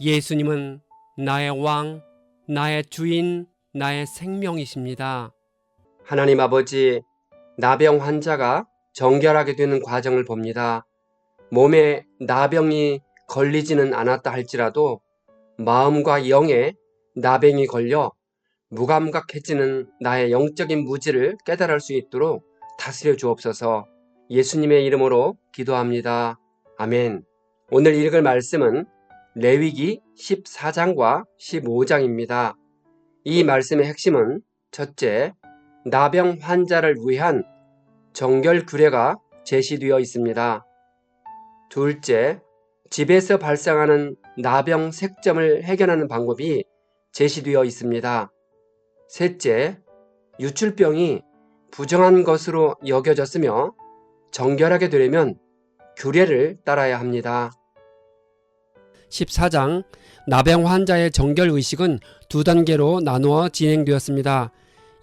예수님은 나의 왕, 나의 주인, 나의 생명이십니다. 하나님 아버지, 나병 환자가 정결하게 되는 과정을 봅니다. 몸에 나병이 걸리지는 않았다 할지라도 마음과 영에 나병이 걸려 무감각해지는 나의 영적인 무지를 깨달을 수 있도록 다스려 주옵소서 예수님의 이름으로 기도합니다. 아멘. 오늘 읽을 말씀은 레위기 14장과 15장입니다. 이 말씀의 핵심은 첫째, 나병 환자를 위한 정결 규례가 제시되어 있습니다. 둘째, 집에서 발생하는 나병 색점을 해결하는 방법이 제시되어 있습니다. 셋째, 유출병이 부정한 것으로 여겨졌으며 정결하게 되려면 규례를 따라야 합니다. 14장 나병 환자의 정결 의식은 두 단계로 나누어 진행되었습니다.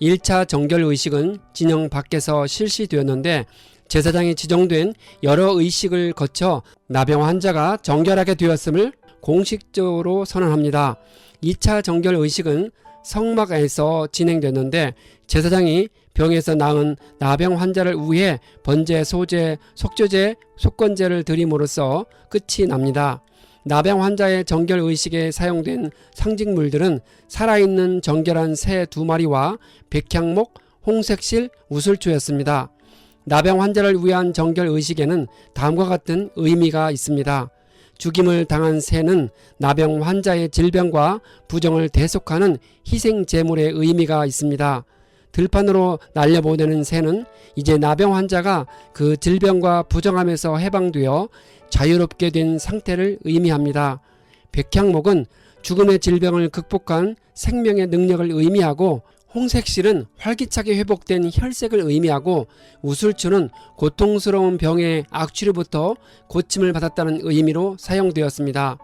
1차 정결 의식은 진영 밖에서 실시되었는데 제사장이 지정된 여러 의식을 거쳐 나병 환자가 정결하게 되었음을 공식적으로 선언합니다. 2차 정결 의식은 성막 안에서 진행됐는데 제사장이 병에서 나은 나병 환자를 위해 번제, 소제, 속죄제, 속건제를 드림으로써 끝이 납니다. 나병 환자의 정결 의식에 사용된 상징물들은 살아있는 정결한 새 두 마리와 백향목, 홍색실, 우슬초였습니다. 나병 환자를 위한 정결 의식에는 다음과 같은 의미가 있습니다. 죽임을 당한 새는 나병 환자의 질병과 부정을 대속하는 희생 제물의 의미가 있습니다. 들판으로 날려보내는 새는 이제 나병 환자가 그 질병과 부정함에서 해방되어 자유롭게 된 상태를 의미합니다. 백향목은 죽음의 질병을 극복한 생명의 능력을 의미하고 홍색실은 활기차게 회복된 혈색을 의미하고 우술추는 고통스러운 병의 악취로부터 고침을 받았다는 의미로 사용되었습니다.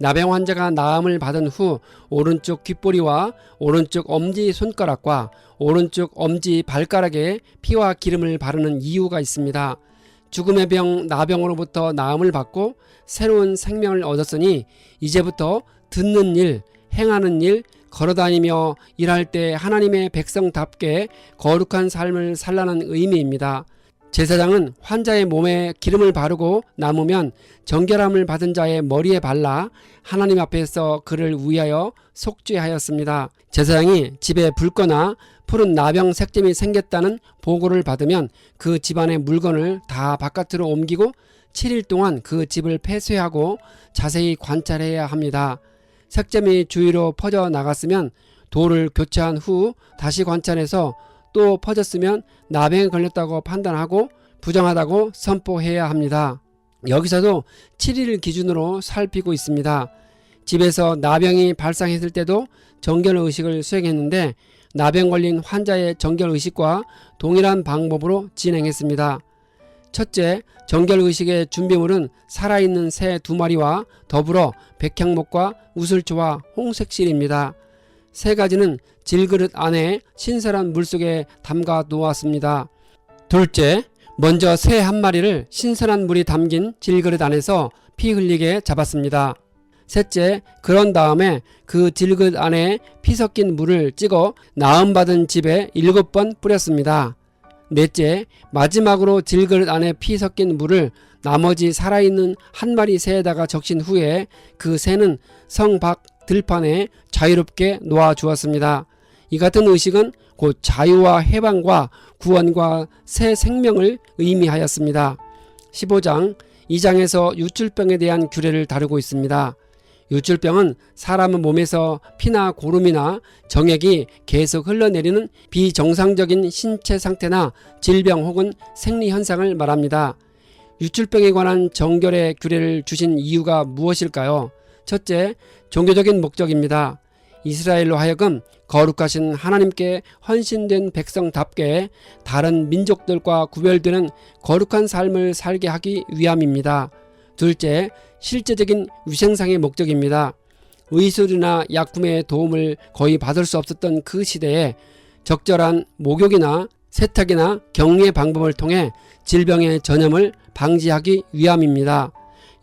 나병 환자가 나음을 받은 후 오른쪽 귓보리와 오른쪽 엄지 손가락과 오른쪽 엄지 발가락에 피와 기름을 바르는 이유가 있습니다. 죽음의 병 나병으로부터 나음을 받고 새로운 생명을 얻었으니 이제부터 듣는 일, 행하는 일, 걸어다니며 일할 때 하나님의 백성답게 거룩한 삶을 살라는 의미입니다. 제사장은 환자의 몸에 기름을 바르고 남으면 정결함을 받은 자의 머리에 발라 하나님 앞에서 그를 위하여 속죄하였습니다. 제사장이 집에 붉거나 푸른 나병 색점이 생겼다는 보고를 받으면 그 집안의 물건을 다 바깥으로 옮기고 7일 동안 그 집을 폐쇄하고 자세히 관찰해야 합니다. 색점이 주위로 퍼져 나갔으면 돌을 교체한 후 다시 관찰해서 또 퍼졌으면 나병에 걸렸다고 판단하고 부정하다고 선포해야 합니다. 여기서도 7일 기준으로 살피고 있습니다. 집에서 나병이 발생했을 때도 정결 의식을 수행했는데 나병 걸린 환자의 정결 의식과 동일한 방법으로 진행했습니다. 첫째, 정결 의식의 준비물은 살아있는 새 두 마리와 더불어 백향목과 우슬초와 홍색실입니다. 세 가지는 질그릇 안에 신선한 물속에 담가 놓았습니다. 둘째, 먼저 새 한 마리를 신선한 물이 담긴 질그릇 안에서 피 흘리게 잡았습니다. 셋째, 그런 다음에 그 질그릇 안에 피 섞인 물을 찍어 나음받은 집에 일곱 번 뿌렸습니다. 넷째, 마지막으로 질그릇 안에 피 섞인 물을 나머지 살아있는 한 마리 새에다가 적신 후에 그 새는 성 밖 들판에 자유롭게 놓아 주었습니다. 이 같은 의식은 곧 자유와 해방과 구원과 새 생명을 의미하였습니다. 15장 2장에서 유출병에 대한 규례를 다루고 있습니다. 유출병은 사람 몸에서 피나 고름이나 정액이 계속 흘러내리는 비정상적인 신체 상태나 질병 혹은 생리 현상을 말합니다. 유출병에 관한 정결의 규례를 주신 이유가 무엇일까요? 첫째, 종교적인 목적입니다. 이스라엘로 하여금 거룩하신 하나님께 헌신된 백성답게 다른 민족들과 구별되는 거룩한 삶을 살게 하기 위함입니다. 둘째, 실제적인 위생상의 목적입니다. 의술이나 약품의 도움을 거의 받을 수 없었던 그 시대에 적절한 목욕이나 세탁이나 격리의 방법을 통해 질병의 전염을 방지하기 위함입니다.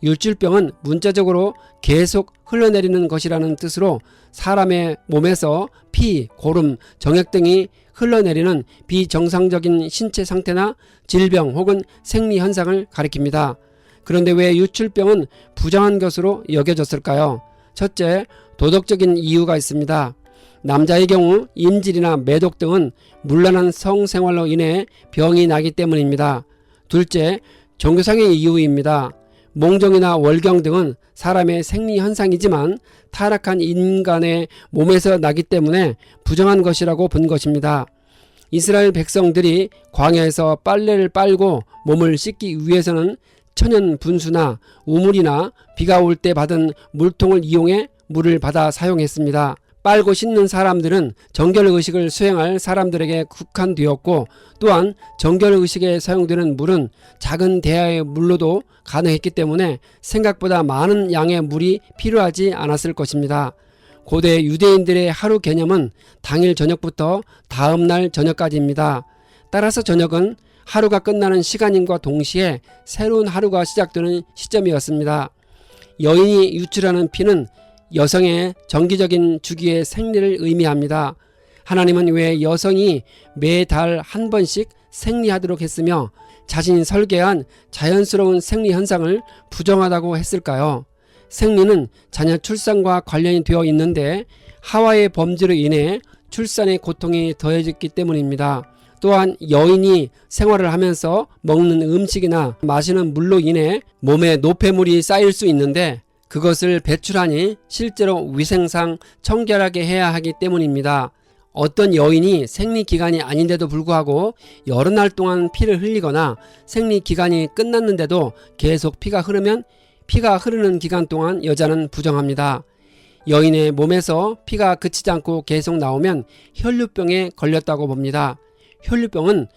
율줄병은 문자적으로 계속 흘러내리는 것이라는 뜻으로 사람의 몸에서 피, 고름, 정액 등이 흘러내리는 비정상적인 신체 상태나 질병 혹은 생리 현상을 가리킵니다. 그런데 왜 유출병은 부정한 것으로 여겨졌을까요? 첫째, 도덕적인 이유가 있습니다. 남자의 경우 인질이나 매독 등은 문란한 성생활로 인해 병이 나기 때문입니다. 둘째, 종교상의 이유입니다. 몽정이나 월경 등은 사람의 생리 현상이지만 타락한 인간의 몸에서 나기 때문에 부정한 것이라고 본 것입니다. 이스라엘 백성들이 광야에서 빨래를 빨고 몸을 씻기 위해서는 천연 분수나 우물이나 비가 올 때 받은 물통을 이용해 물을 받아 사용했습니다. 빨고 씻는 사람들은 정결 의식을 수행할 사람들에게 국한되었고 또한 정결 의식에 사용되는 물은 작은 대야의 물로도 가능했기 때문에 생각보다 많은 양의 물이 필요하지 않았을 것입니다. 고대 유대인들의 하루 개념은 당일 저녁부터 다음 날 저녁까지입니다. 따라서 저녁은 하루가 끝나는 시간임과 동시에 새로운 하루가 시작되는 시점이었습니다. 여인이 유출하는 피는 여성의 정기적인 주기의 생리를 의미합니다. 하나님은 왜 여성이 매달 한 번씩 생리하도록 했으며 자신이 설계한 자연스러운 생리 현상을 부정하다고 했을까요? 생리는 자녀 출산과 관련이 되어 있는데 하와의 범죄로 인해 출산의 고통이 더해졌기 때문입니다. 또한 여인이 생활을 하면서 먹는 음식이나 마시는 물로 인해 몸에 노폐물이 쌓일 수 있는데 그것을 배출하니 실제로 위생상 청결하게 해야 하기 때문입니다. 어떤 여인이 생리 기간이 아닌데도 불구하고 여러 날 동안 피를 흘리거나 생리 기간이 끝났는데도 계속 피가 흐르면 피가 흐르는 기간 동안 여자는 부정합니다. 여인의 몸에서 피가 그치지 않고 계속 나오면 혈류병에 걸렸다고 봅니다. 혈류병은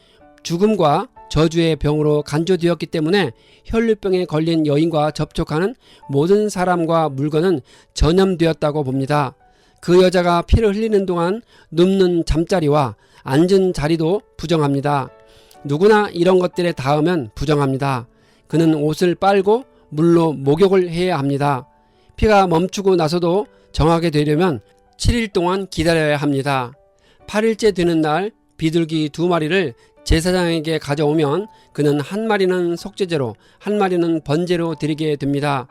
죽음과 저주의 병으로 간주되었기 때문에 혈류병에 걸린 여인과 접촉하는 모든 사람과 물건은 전염되었다고 봅니다. 그 여자가 피를 흘리는 동안 눕는 잠자리와 앉은 자리도 부정합니다. 누구나 이런 것들에 닿으면 부정합니다. 그는 옷을 빨고 물로 목욕을 해야 합니다. 피가 멈추고 나서도 정하게 되려면 7일 동안 기다려야 합니다. 8일째 되는 날 비둘기 두 마리를 제사장에게 가져오면 그는 한 마리는 속죄제로 한 마리는 번제로 드리게 됩니다.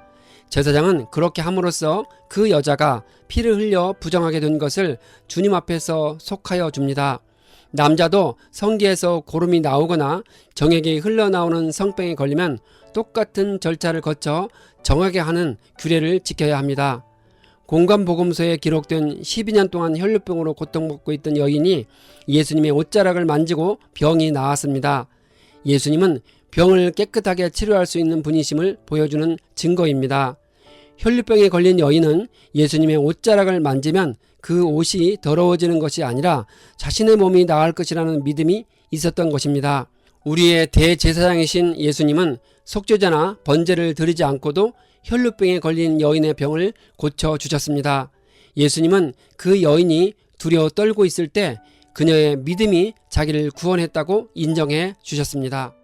제사장은 그렇게 함으로써 그 여자가 피를 흘려 부정하게 된 것을 주님 앞에서 속하여 줍니다. 남자도 성기에서 고름이 나오거나 정액이 흘러나오는 성병에 걸리면 똑같은 절차를 거쳐 정하게 하는 규례를 지켜야 합니다. 공간보금서에 기록된 12년 동안 혈류병으로 고통받고 있던 여인이 예수님의 옷자락을 만지고 병이 나았습니다. 예수님은 병을 깨끗하게 치료할 수 있는 분이심을 보여주는 증거입니다. 혈류병에 걸린 여인은 예수님의 옷자락을 만지면 그 옷이 더러워지는 것이 아니라 자신의 몸이 나을 것이라는 믿음이 있었던 것입니다. 우리의 대제사장이신 예수님은 속죄자나 번제를 드리지 않고도 혈류병에 걸린 여인의 병을 고쳐 주셨습니다. 예수님은 그 여인이 두려워 떨고 있을 때 그녀의 믿음이 자기를 구원했다고 인정해 주셨습니다.